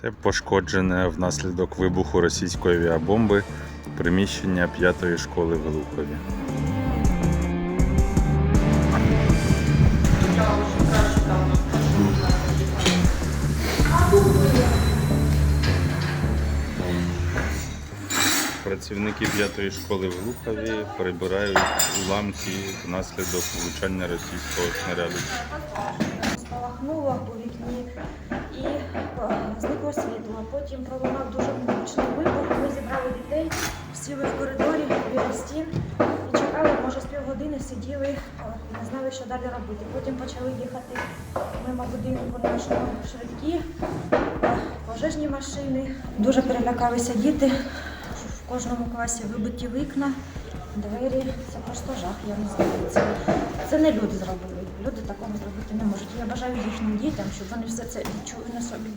Це пошкоджене внаслідок вибуху російської авіабомби приміщення п'ятої школи в Глухові. Працівники п'ятої школи в Глухові прибирають уламки внаслідок влучання російського снаряду. Світло. Потім пролунав дуже гучний вибух. Ми зібрали дітей, сіли в коридорі біля стін і чекали, може, з півгодини сиділи, е, не знали, що далі робити. Потім почали їхати мимо будинку нашого швидкі, е, пожежні машини. Дуже перелякалися діти. В кожному класі вибиті вікна, двері. Це просто жах, я не знаю. Це, це не люди зробили. Люди такого зробити не можуть. Я бажаю їхнім дітям, щоб вони все це відчули на собі.